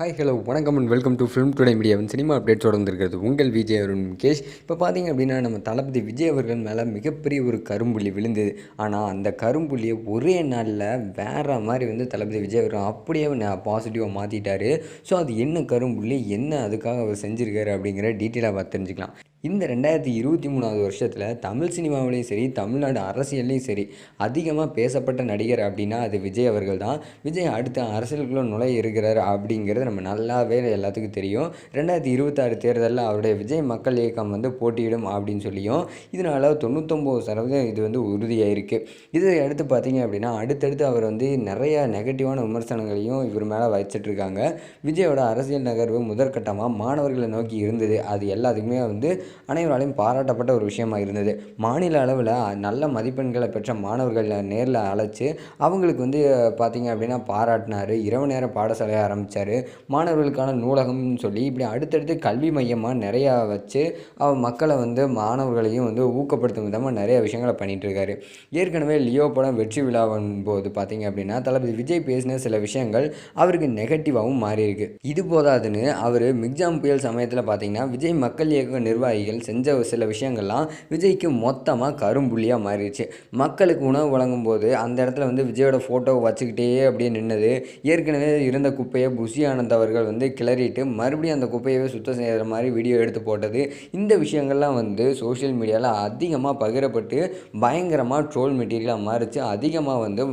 Hi hello வணக்கம் and welcome to film today மீடியாவின் cinema update தொடர்ந்துருக்கிறது உங்கள் விஜய் அருண் முகேஷ். இப்போ பார்த்தீங்க அப்படின்னா நம்ம தளபதி விஜய் அவர்கள் மேலே மிகப்பெரிய ஒரு கரும்புள்ளி விழுந்தது. ஆனால் அந்த கரும்புள்ளியை ஒரே நாளில் வேறு மாதிரி வந்து தளபதி விஜய் அவர்கள் அப்படியே பாசிட்டிவாக மாற்றிட்டாரு ஸோ அது என்ன கரும்புள்ளி என்ன அதுக்காக அவர் செஞ்சுருக்காரு அப்படிங்கிற டீட்டெயிலாக பார்த்து தெரிஞ்சுக்கலாம். இந்த ரெண்டாயிரத்தி இருபத்தி மூணாவது வருஷத்தில் தமிழ் சினிமாவிலையும் சரி தமிழ்நாடு அரசியல்லையும் சரி அதிகமாக பேசப்பட்ட நடிகர் அப்படின்னா அது விஜய் அவர்கள் தான். விஜய் அடுத்த அரசியலுக்குள்ளே நுழைய இருக்கிறார் அப்படிங்கிறது நம்ம நல்லாவே எல்லாத்துக்கும் தெரியும். ரெண்டாயிரத்தி இருபத்தாறு தேர்தலில் அவருடைய விஜய் மக்கள் இயக்கம் வந்து போட்டியிடும் அப்படின்னு சொல்லியும் இதனால் தொண்ணூத்தொம்பது சதவீதம் இது வந்து உறுதியாயிருக்கு. இதை அடுத்து பார்த்தீங்க அப்படின்னா அடுத்தடுத்து அவர் வந்து நிறைய நெகட்டிவான விமர்சனங்களையும் இவர் மேலே வச்சிட்ருக்காங்க. விஜயோட அரசியல் நகர்வு முதற்கட்டமாக மாணவர்களை நோக்கி இருந்தது. அது எல்லாத்துக்குமே வந்து அனைவராலையும் பாராட்டப்பட்ட ஒரு விஷயமா இருந்தது. மாநில அளவில் நல்ல மதிப்பெண்களை பெற்ற மாணவர்களை நேரில் அழைச்சி அவங்களுக்கு வந்து பார்த்திங்க அப்படின்னா பாராட்டினார். இரவு நேர பாடசாலையை ஆரம்பித்தார் மாணவர்களுக்கான நூலகம்னு சொல்லி இப்படி அடுத்தடுத்து கல்வி மையமாக நிறையா வச்சு அவர் மக்களை வந்து மாணவர்களையும் வந்து ஊக்கப்படுத்தும் விதமாக நிறைய விஷயங்களை பண்ணிகிட்ருக்காரு ஏற்கனவே லியோ படம் வெற்றி விழாவின் போது பார்த்திங்க அப்படின்னா தளபதி விஜய் பேசின சில விஷயங்கள் அவருக்கு நெகட்டிவாகவும் மாறியிருக்கு. இது போதாதுன்னு அவர் மிக்ஜாம் புயல் சமயத்தில் பார்த்தீங்கன்னா விஜய் மக்கள் இயக்க நிர்வாகி நிர்வாகிகள் செஞ்ச சில விஷயங்கள்லாம் விஜய்க்கு மொத்தமாக கரும்புள்ளியாக மாறிடுச்சு. மக்களுக்கு உணவு வழங்கும் போது அந்த இடத்துல வந்து விஜயோட ஃபோட்டோ வச்சுக்கிட்டே அப்படியே நின்னது. ஏற்கனவே இருந்த குப்பையை புஷி ஆனந்த் அவர்கள் வந்து கிளறிட்டு மறுபடியும் அந்த குப்பையவே சுத்தம் செய்கிற மாதிரி வீடியோ எடுத்து போட்டது. இந்த விஷயங்கள்லாம் வந்து சோஷியல் மீடியாவில் அதிகமாக பகிரப்பட்டு பயங்கரமாக ட்ரோல் மெட்டீரியலாக மாறிச்சு. அதிகமாக வந்து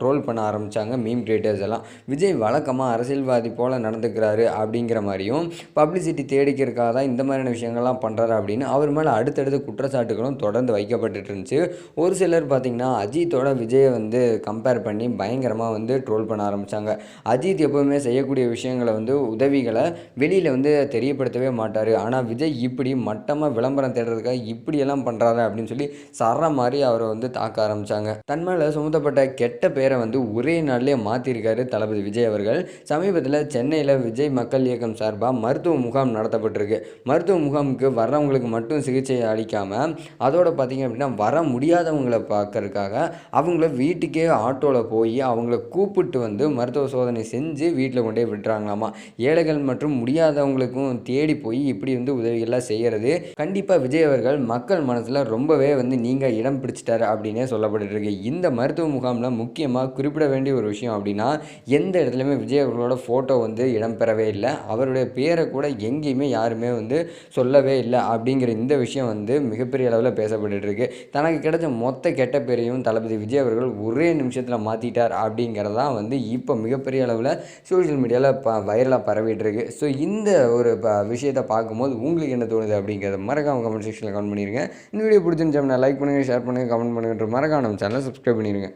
ட்ரோல் பண்ண ஆரம்பித்தாங்க மீம் கிரியேட்டர்ஸ் எல்லாம். விஜய் வழக்கமாக அரசியல்வாதி போல் நடந்துக்கிறாரு அப்படிங்கிற மாதிரியும் பப்ளிசிட்டி தேடிக்கிறதுக்காக தான் இந்த மாதிரியான விஷயங்கள்லாம் பண்ணுறாரு பண்ணுறாரு அப்படின்னு அவர் மேலே அடுத்தடுத்த குற்றச்சாட்டுகளும் தொடர்ந்து வைக்கப்பட்டு இருந்துச்சு. ஒரு சிலர் பார்த்திங்கன்னா அஜித்தோட விஜயை வந்து கம்பேர் பண்ணி பயங்கரமாக வந்து ட்ரோல் பண்ண ஆரம்பித்தாங்க அஜித் எப்போவுமே செய்யக்கூடிய விஷயங்களை வந்து உதவிகளை வெளியில் வந்து தெரியப்படுத்தவே மாட்டார். ஆனால் விஜய் இப்படி மட்டமாக விளம்பரம் தேடுறதுக்காக இப்படியெல்லாம் பண்ணுறாரு அப்படின்னு சொல்லி சர மாதிரி அவரை வந்து தாக்க ஆரம்பித்தாங்க தன் மேலே சுமத்தப்பட்ட கெட்ட பேரை வந்து ஒரே நாள்லேயே மாற்றிருக்காரு தளபதி விஜய் அவர்கள். சமீபத்தில் சென்னையில் விஜய் மக்கள் இயக்கம் சார்பாக மருத்துவ முகாம் நடத்தப்பட்டிருக்கு. மருத்துவ முகாமுக்கு வர்ற வரவங்களுக்கு மட்டும் சிகிச்சை அளிக்காமல் அதோடு பார்த்திங்க அப்படின்னா வர முடியாதவங்களை பார்க்கறதுக்காக அவங்கள வீட்டுக்கே ஆட்டோவில் போய் அவங்கள கூப்பிட்டு வந்து மருத்துவ சோதனை செஞ்சு வீட்டில் கொண்டே விட்டுறாங்களாமா? ஏழைகள் மற்றும் முடியாதவங்களுக்கும் தேடி போய் இப்படி வந்து உதவிகள்லாம் செய்கிறது கண்டிப்பாக விஜய் அவர்கள் மக்கள் மனசில் ரொம்பவே வந்து நீங்கள் இடம் பிடிச்சிட்டாரு அப்படின்னே சொல்லப்பட்டுருக்கு இந்த மருத்துவ முகாமில் முக்கியமாக குறிப்பிட வேண்டிய ஒரு விஷயம் அப்படின்னா எந்த இடத்துலையுமே விஜய் அவர்களோட ஃபோட்டோ வந்து இடம்பெறவே இல்லை. அவருடைய பேரை கூட எங்கேயுமே யாருமே வந்து சொல்லவே இல்லை. அப்படிங்கிற இந்த விஷயம் வந்து மிகப்பெரிய அளவில் பேசப்பட்டு இருக்கு தனக்கு கிடைச்ச மொத்த கெட்ட பேரையும் தளபதி விஜய் அவர்கள் ஒரே நிமிஷத்தில் மாற்றிட்டார் அப்படிங்கிறதான் வந்து இப்போ மிகப்பெரிய அளவில் சோஷியல் மீடியாவில் ப வைரலாக பரவிட்டு இருக்கு ஸோ இந்த ஒரு ப விஷயத்தை பார்க்கும்போது உங்களுக்கு என்ன தோணுது அப்படிங்கிறத மறக்காமல் கமெண்ட் செக்ஷனில் கமெண்ட் பண்ணிடுங்க இந்த வீடியோ பிடிச்சிருந்துச்சோம்னா லைக் பண்ணுங்கள் ஷேர் பண்ணுங்கள் கமெண்ட் பண்ணுங்கன்ற மறக்காம நம்ம சேனலை சப்ஸ்கிரைப் பண்ணிடுங்க